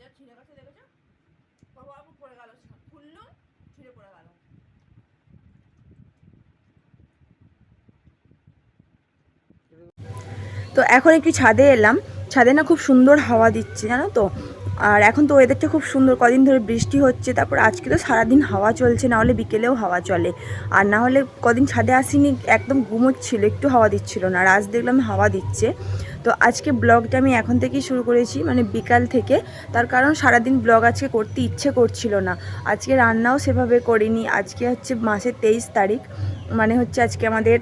যা ছিঁড়ে গেছে, দেখেছ? পড়ে গেল ছিঁড়ে পড়ে গেল। তো এখন একটু ছাদে এলাম। ছাদে না খুব সুন্দর হাওয়া দিচ্ছে, জানো তো? আর এখন তো ওয়েদারটা খুব সুন্দর, কদিন ধরে বৃষ্টি হচ্ছে, তারপর আজকে তো সারাদিন হাওয়া চলছে, না হলে বিকেলেও হাওয়া চলে। আর না হলে কদিন ছাদে আসিনি, একদম ঘুমোচ্ছিল, একটু হাওয়া দিচ্ছিল না, আর আজ দেখলাম হাওয়া দিচ্ছে। তো আজকে ব্লগটা আমি এখন থেকেই শুরু করেছি মানে বিকাল থেকে। তার কারণ সারাদিন ব্লগ আজকে করতে ইচ্ছে করছিল না। আজকে রান্নাও সেভাবে করিনি। আজকে হচ্ছে মাসের তেইশ তারিখ। মানে হচ্ছে আজকে আমাদের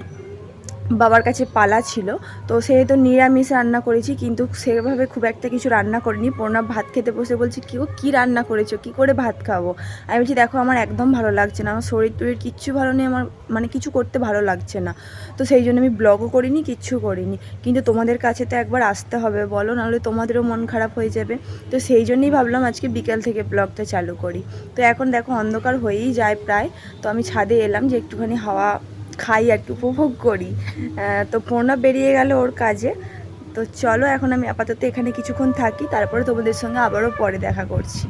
বাবার কাছে পালা ছিল। তো সেহেতু নিরামিষ রান্না করেছি, কিন্তু সেভাবে খুব একটা কিছু রান্না করিনি। প্রণব ভাত খেতে বসে বলছে কেউ কী রান্না করেছ? কী করে ভাত খাব? আমি বলছি, দেখো, আমার একদম ভালো লাগছে না। আমার শরীর টরীর কিচ্ছু ভালো নেই, আমার মানে কিছু করতে ভালো লাগছে না। তো সেই জন্য আমি ব্লগও করিনি, কিচ্ছু করিনি। কিন্তু তোমাদের কাছে তো একবার আসতে হবে, বলো, নাহলে তোমাদেরও মন খারাপ হয়ে যাবে। তো সেই জন্যই ভাবলাম আজকে বিকেল থেকে ব্লগটা চালু করি। তো এখন দেখো, অন্ধকার হয়েই যায় প্রায়। তো আমি ছাদে এলাম যে একটুখানি হাওয়া খাই আর কি উপভোগ করি। তো প্রণব বেরিয়ে গেল ওর কাজে। তো চলো, এখন আমি আপাতত এখানে কিছুক্ষণ থাকি, তারপরে তোমাদের সঙ্গে আবারও পরে দেখা করছি।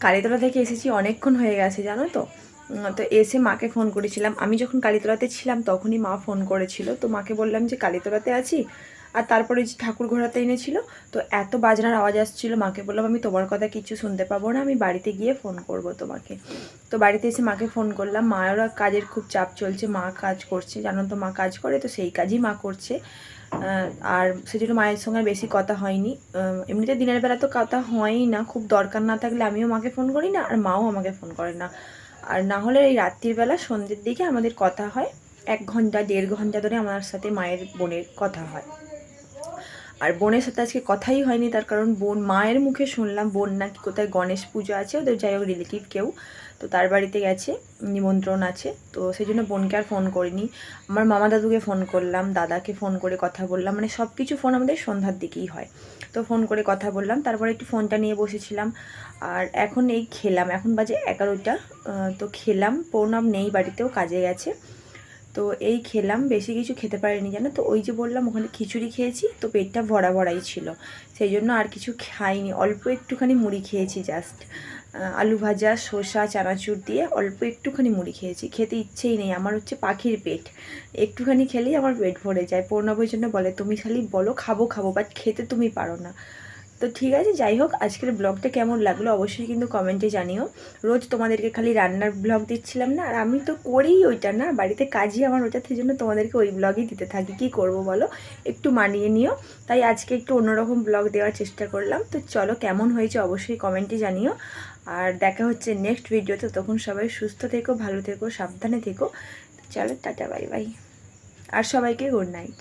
কালীতলা থেকে এসেছি, অনেকক্ষণ হয়ে গেছে, জানো তো? তো এসে মাকে ফোন করেছিলাম। আমি যখন কালীতলাতে ছিলাম, তখনই মা ফোন করেছিল। তো মাকে বললাম যে, কালীতলাতে আছি? আর তারপরে যে ঠাকুর ঘোরাতে এনেছিল, তো এত বাজনার আওয়াজ আসছিল, মাকে বললাম, আমি তোমার কথা কিছু শুনতে পাবো না, আমি বাড়িতে গিয়ে ফোন করব তোমাকে। তো বাড়িতে এসে মাকে ফোন করলাম। মায়েরও কাজের খুব চাপ চলছে, মা কাজ করছে, জানো তো মা কাজ করে, তো সেই কাজই মা করছে। আর সেজন্য মায়ের সঙ্গে বেশি কথা হয়নি। এমনিতে দিনের বেলা তো কথা হয়ই না, খুব দরকার না থাকলে আমিও মাকে ফোন করি না, আর মাও আমাকে ফোন করে না। আর না হলে এই রাত্রির বেলা সন্ধ্যের দিকে আমাদের কথা হয়, এক ঘণ্টা, দেড় ঘণ্টা ধরে আমার সাথে মায়ের বোনের কথা হয়। আর বোনের সাথে আজকে কথাই হয়নি, তার কারণ বোন, মায়ের মুখে শুনলাম, বোন নাকি কোথায় গণেশ পুজো আছে, ওদের যাই হোক রিলেটিভ কেউ। তো তার বাড়িতে গেছে, নিমন্ত্রণ আছে, তো সেই জন্য বোনকে আর ফোন করিনি। আমার মামা দাদুকে ফোন করলাম, দাদাকে ফোন করে কথা বললাম মানে সব কিছু ফোন আমাদের সন্ধ্যার দিকেই হয়। তো ফোন করে কথা বললাম, তারপরে একটু ফোনটা নিয়ে বসেছিলাম, আর এখন এই খেলাম, এখন বাজে এগারোটা তো খেলাম পৌর্ণাম নেই বাড়িতেও, কাজে গেছে। তো এই খেলাম, বেশি কিছু খেতে পারিনি জানো? তো ওই যে বললাম, ওখানে খিচুড়ি খেয়েছি, তো পেটটা ভরা ভরাই ছিল। সেই জন্য আর কিছু খাইনি, অল্প একটুখানি মুড়ি খেয়েছি জাস্ট আলু ভাজা, শসা, চানাচুর দিয়ে অল্প একটুখানি মুড়ি খেয়েছি। খেতে ইচ্ছেই নেই, আমার হচ্ছে পাখির পেট। একটুখানি খেলেই আমার পেট ভরে যায়। পূর্ণবই জন্য বলে, তুমি খালি বলো, খাব খাব বাট খেতে তুমি পারো না। তো ঠিক আছে, যাই হোক, আজকের ব্লগটা কেমন লাগল অবশ্যই কিন্তু কমেন্টে জানিও। রোজ তোমাদেরকে খালি রান্নার ব্লগ দিচ্ছিলাম না, আর আমি তো করেই ওইটা না, বাড়িতে কাজই আমার ওটা সেই জন্য তোমাদেরকে ওই ব্লগই দিতে থাকি। কি করব বলো? একটু মানিয়ে নিও। তাই আজকে একটু অন্যরকম ব্লগ দেওয়ার চেষ্টা করলাম। তো চলো, কেমন হয়েছে অবশ্যই কমেন্টে জানিও। আর দেখা হচ্ছে নেক্সট ভিডিওতে, তখন সবাই সুস্থ থেকো, ভালো থেকো, সাবধানে থেকো। চলো, টাটা, বাই বাই। আর সবাইকে গুড নাইট